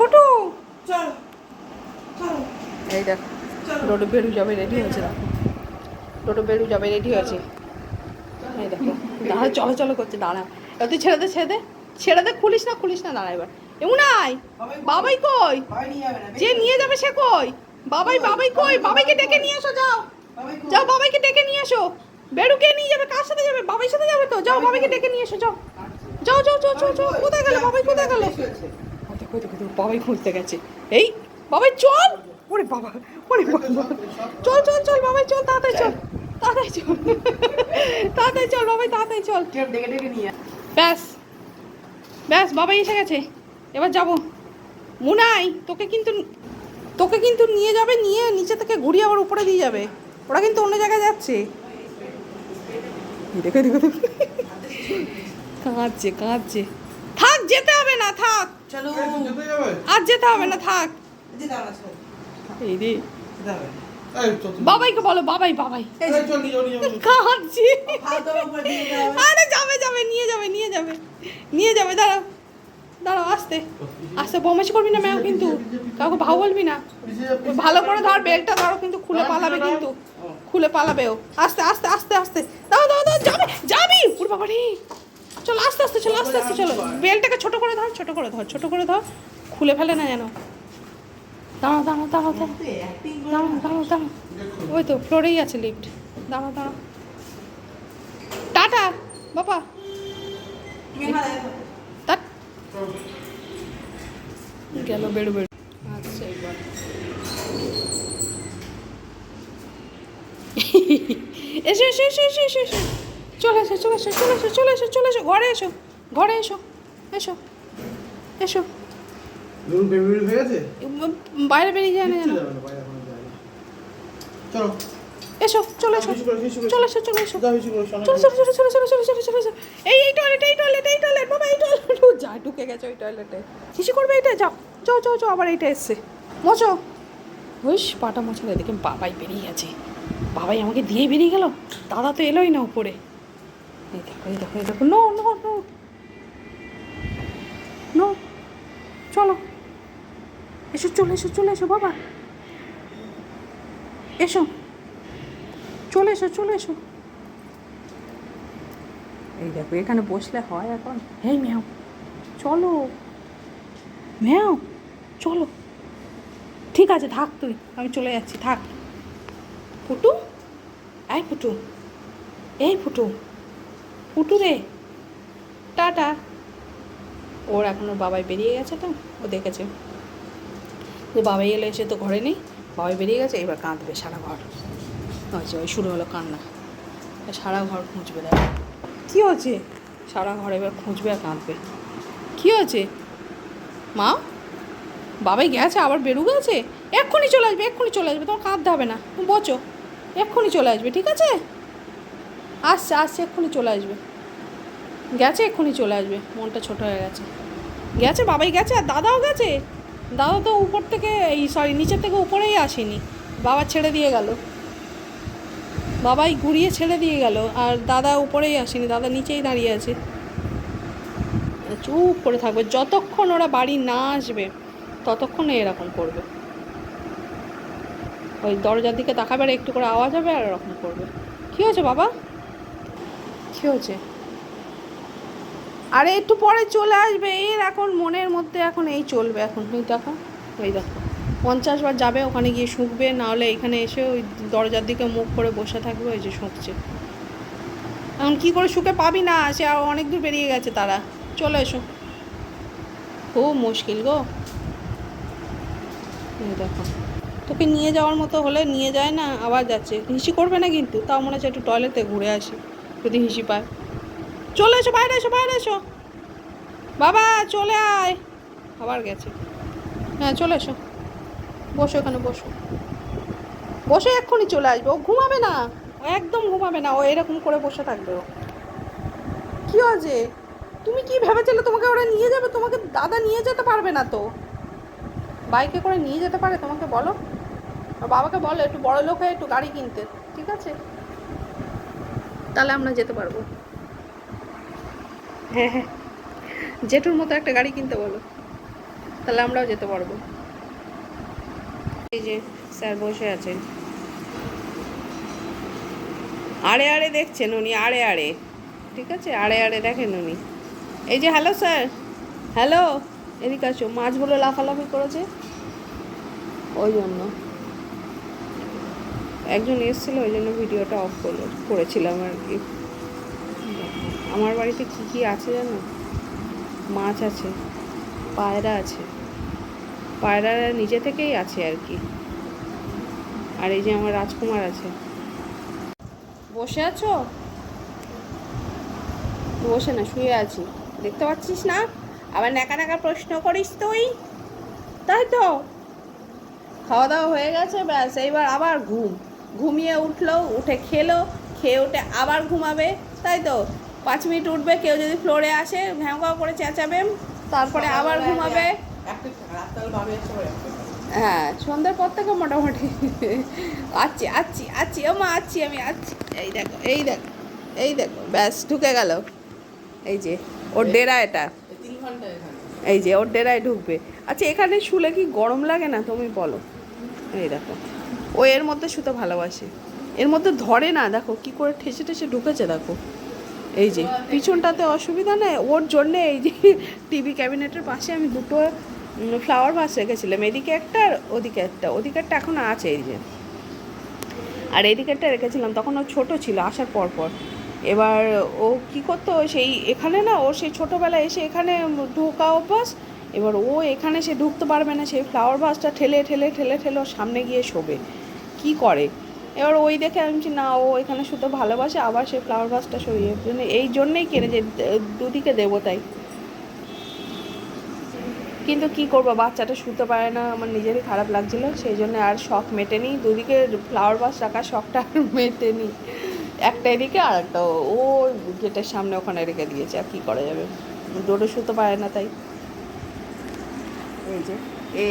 পুটু? এই দেখ ডোডো বেরু যাবে রেডি হয়েছে দেখো। ডোডো বেরু যাবে রেডি হয়েছে। এই দেখো দাঁড়া চলো চলো করছে দাঁড়া। এবার তুই ছেড়ে দে ছেড়ে দে ছেড়ে দে খুলিস না খুলিস না দাঁড়া এবার। এমন নাই বাবাই কই? যে নিয়ে যাবে সে কই? বাবাই বাবাই কই? বাবাইকে ডেকে নিয়ে এসো যাও। যাও বাবাইকে ডেকে নিয়ে এসো। বেরুকে নিয়ে যাবে কার সাথে যাবে? বাবাই সাথে যাবে তো? যাও বাবাইকে ডেকে নিয়ে এসো যাও। যাও যাও যাও যাও যাও। কোথায় গেল? বাবাই কোথায় গেল? হয়েছে। দেখো দেখো বাবাই খুঁজতে গেছে। এই বাবাই চল! ওরে বাবা ওরে বাবা চল চল চল বাবাই চল তাড়াতাড়ি চল তাড়াতাড়ি চল তাড়াতাড়ি চল বাবাই তাড়াতাড়ি চল। ব্যাস ব্যাস বাবাই এসে গেছে। এবার যাব। মুনাই তোকে কিন্তু তোকে কিন্তু নিয়ে যাবে নিয়ে নিচে থেকে ঘুরিয়ে আবার উপরে দিয়ে যাবে। ওরা কিন্তু অন্য জায়গায় যাচ্ছে। দেখো দেখো। কাঁদছে কাঁদছে। থাক যেতে হবে না থাক। চলো। যেতে আর যেতে হবে না থাক। এই রে। বাবাইকে বলো বাবাই বাবাই। কাঁদছি। আরে যাবে যাবে নিয়ে যাবে নিয়ে যাবে। নিয়ে যাবে দাঁড়াও। দাঁড়াও আস্তে। আস্তে বমাশি করবি না ম্যাম কিন্তু? কাউকে ভাও বলবি না? ভালো করে ধর বেল্টটা ধরো কিন্তু খুলে পালাবে কিন্তু। খুলে পালাবে ও। আস্তে আস্তে আস্তে আস্তে। দাও দাও দাও যাবে যাবি। ওর বাবা রে চলো, আস্তে আস্তে চলো, আস্তে আস্তে চলো। বেলটাকে ছোট করে ধর, ছোট করে ধর, ছোট করে ধর। খুলে ফেলে না যেন। দাঁড়াও তুই acting করে দাঁড়াও দাঁড়াও ওই তো, ফ্লোরেই আছে লিফট দাঁড়াও দাঁড়াও। টাটা, বাবা। গেল বেড়ু বেড়ু আচ্ছা এসো এসো এসো এসো। চলে এসো চলে এসো চলে এসো চলে এসো চলে এসো ঘরে এসো ঘরে এসো এসো এসো হয়ে বাইরে বেরিয়ে যায় না যেন এসো চলে এসো চলে এসো চলে এসো যাও হিসু করো সামনে চলো চলো চলো চলো চলো চলো চলো চলো চলো এই এই টয়লেট এই টয়লেট এই টয়লেট বাবা এই টয়লেট যা ঢুকে গেছে ওই টয়লেটে করবে এটা যাও যাও যাও যাও আবার এইটা এসছে মোচো ওইস পাটা মোছালে দেখে বাবাই বেরিয়ে গেছে বাবাই আমাকে দিয়ে বেরিয়ে গেল দাদা তো এলোই না উপরে এই দেখো এই দেখো এই দেখো নো নো নো নো চলো। এসো, চলে এসো চলে এসো, বাবা। এসো। চলে এসো চলে এসো। এই দেখো, এখানে বসলে হয় এখন। হেই, ম্যাও। চলো। ম্যাও, চলো। ঠিক আছে, থাক তুই। আমি চলে যাচ্ছি, থাক। ফুটু? এই ফুটু। এই ফুটু। ফুটু রে। টাটা। ওর এখন ওর বাবাই বেরিয়ে গেছে তো, ও দেখেছে। যে বাবাই এলে এসে তো ঘরে নেই, বাবাই বেরিয়ে গেছে, এবার কাঁদবে সারা ঘর। আচ্ছা ওই শুরু হলো কান্না। সারা ঘর খুঁজবে, দেখ। কী হয়েছে? সারা ঘর এবার খুঁজবে আর কাঁদবে। কী হয়েছে? মা? বাবাই গেছে, আবার বেরু গেছে এক্ষুনি চলে আসবে, এক্ষুনি চলে আসবে, তোমার কাঁদতে হবে না। বচো এক্ষুনি চলে আসবে, ঠিক আছে? আসছে আসছে, এক্ষুনি চলে আসবে। গেছে, এক্ষুনি চলে আসবে। মনটা ছোট হয়ে গেছে। গেছে, বাবাই গেছে, আর দাদাও গেছে। দাদা তো উপর থেকে এই সরি নিচের থেকে উপরেই আসেনি। বাবা ছেড়ে দিয়ে গেল। বাবাই ঘুরিয়ে ছেড়ে দিয়ে গেল, আর দাদা উপরেই আসেনি। দাদা নিচেই দাঁড়িয়ে আছে। চুপ করে থাকবে। যতক্ষণ ওরা বাড়ি না আসবে, ততক্ষণ এরকম করবে। ওই দরজার দিকে তাকাবে আর একটু করে আওয়াজ হবে আর এরকম করবে। কী হয়েছে বাবা? কী হয়েছে? আরে একটু পরে চলে আসবে, এর এখন মনের মধ্যে এখন এই চলবে এখন। এই দেখো ওই দেখো। পঞ্চাশ বার যাবে, ওখানে গিয়ে শুঁকবে, নাহলে এখানে এসে ওই দরজার দিকে মুখ করে বসে থাকবে, ওই যে শুঁকছে। এখন কী করে শুকে পাবি না, সে আর অনেক দূর বেরিয়ে গেছে তারা। চলে এসো। খুব মুশকিল গো। দেখো। তোকে নিয়ে যাওয়ার মতো হলে নিয়ে যায় না, আবার যাচ্ছে। হিসি করবে না কিন্তু, তাও মনে হচ্ছে একটু টয়লেটে ঘুরে আসি। যদি হিসি পায়। চলে এসো, বাইরে এসো বাইরে এসো। বাবা, চলে আয়। আবার গেছে। হ্যাঁ চলে এসো। বসো এখানে, বসো। বসে এক্ষুনি চলে আসবে। ও ঘুমাবে না। ও একদম ঘুমাবে না। ও এরকম করে বসে থাকবে ও। কি হয়েছে? তুমি কি ভেবেছিলে তোমাকে ওরা নিয়ে যাবে? তোমাকে দাদা নিয়ে যেতে পারবে না তো। বাইকে করে নিয়ে যেতে পারে, তোমাকে বলো। বাবাকে বলো, একটু বড় লোক হয়ে একটু গাড়ি কিনতে। ঠিক আছে? তাহলে আমরা যেতে পারব। হ্যাঁ হ্যাঁ। জেঠুর মতো একটা গাড়ি কিনতে বলো। তাহলে আমরাও যেতে পারব। এই যে স্যার বসে আছেন। আড়ে আড়ে দেখছেন উনি, আড়ে আড়ে। ঠিক আছে? আড়ে আড়ে দেখেন উনি। এই যে, হ্যালো স্যার। হ্যালো। এদিকে আসো। মাছগুলো লাফালাফি করেছে। ওই জন্য। একজন এসেছিল, ওই জন্য ভিডিওটা অফ করল, করেছিলাম আর কি। আমার বাড়িতে কী কী আছে জানো? মাছ আছে, পায়রা আছে, পায়রারা নিজে থেকেই আছে আর কি। আর এই যে আমার রাজকুমার আছে। বসে আছো? বসে না, শুয়ে আছি। দেখতে পাচ্ছিস না? আবার নাকা নাকা প্রশ্ন করিস তুই। তাই তো। খাওয়া দাওয়া হয়ে গেছে, ব্যাস, এইবার আবার ঘুম। ঘুমিয়ে উঠল উঠে খেলো খেয়ে উঠে আবার ঘুমাবে তাই তো? পাঁচ মিনিট উঠবে কেউ যদি ফ্লোরে আসে ভ্যাঁ ভ্যাঁ করে চেঁচাবে তারপরে আবার ঘুমাবে। হ্যাঁ সন্ধ্যার পর থেকে মোটামুটি। আচ্ছি আচ্ছি আচ্ছি ও মা আচ্ছি আমি আচ্ছি। এই দেখো এই দেখো এই দেখো ব্যাস ঢুকে গেল। এই যে ওর ডেরা এটা। এই যে ওর ডেরায় ঢুকবে। আচ্ছা এখানে শুলে কি গরম লাগে না তুমি বলো? এই দেখো। ও এর মধ্যে শুতে ভালোবাসে। এর মধ্যে ধরে না, দেখো কি করে ঠেসে ঠেসে ঢুকেছে, দেখো। এই যে, পিছনটাতে অসুবিধা নেই, ওর জন্যে এই যে টিভি ক্যাবিনেটের পাশে আমি দুটো ফ্লাওয়ার ভাস রেখেছিলাম, এদিকে একটা আর ওদিকে একটা। ওদিকেরটা এখন আছে এই যে। আর এদিকেরটা রেখেছিলাম, তখন ও ছোটো ছিল আসার পর পর। এবার ও কি করতো, সেই এখানে না, ও সেই ছোটোবেলায় এসে এখানে ঢোকা অভ্যাস, এবার ও এখানে সে ঢুকতে পারবে না, সেই ফ্লাওয়ার ভাসটা ঠেলে ঠেলে ঠেলে ঠেলে ওর সামনে গিয়ে শোবে। কি করে? এবার ওই দেখে আমি বলছি, না ও এখানে শুতে ভালোবাসে আবার সেই ফ্লাওয়ার ভাসটা সরিয়ে জন্য এই জন্যেই কিনে যে দুদিকে দেবো তাই। কিন্তু কি করব? বাচ্চাটা শুতে পারে না আমার নিজেরই খারাপ লাগছিল সেই জন্য আর শখ মেটেনি। দুদিকে ফ্লাওয়ার বাস রাখার শখটা আর মেটেনি। একটা এদিকে আর একটা ও গেটের সামনে ওখানে রেখে দিয়েছে আর কী করা যাবে? দৌড়ে শুতে পারে না তাই। এই যে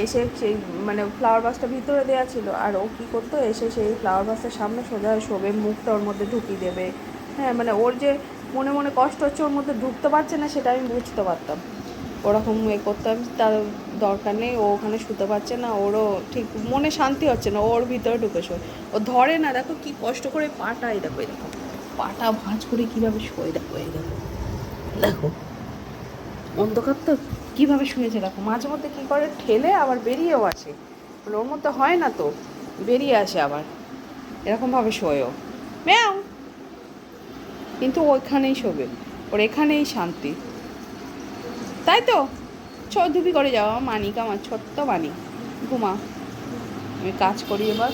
এসে সেই মানে ফ্লাওয়ার বাসটা ভিতরে দেওয়া ছিল, আর ও কী করতো? এসে সেই ফ্লাওয়ার বাসটার সামনে সোজা শোবে, মুখটা ওর মধ্যে ঢুকিয়ে দেবে। হ্যাঁ মানে ওর যে মনে মনে কষ্ট হচ্ছে, ওর মধ্যে ঢুকতে পারছে না, সেটা আমি বুঝতে পারতাম। ওরকম এ করতাম, তার দরকার নেই, ও ওখানে শুতে পারছে না, ওরও ঠিক মনে শান্তি হচ্ছে না, ওর ভিতরে ঢুকে শোয়। ও ধরে না, দেখো কি কষ্ট করে পাটা, এই দেখো দেখো, পাটা ভাঁজ করে কীভাবে শোয়, দেখো, এই দেখো। দেখো, অন্ধকার তো? কীভাবে শুয়েছে দেখো, মাঝে মধ্যে কী করে? ঠেলে আবার বেরিয়েও আসে। মানে ওর মধ্যে হয় না তো, বেরিয়ে আসে আবার। এরকমভাবে শোয়ও। ম্যাও! কিন্তু ওইখানেই শোবে, ওর এখানেই শান্তি। তাই তো? ছ, ধুপি করে যাওয়া মানিক, আমার ছোট্ট মানিক। ঘুমা, আমি কাজ করি এবার।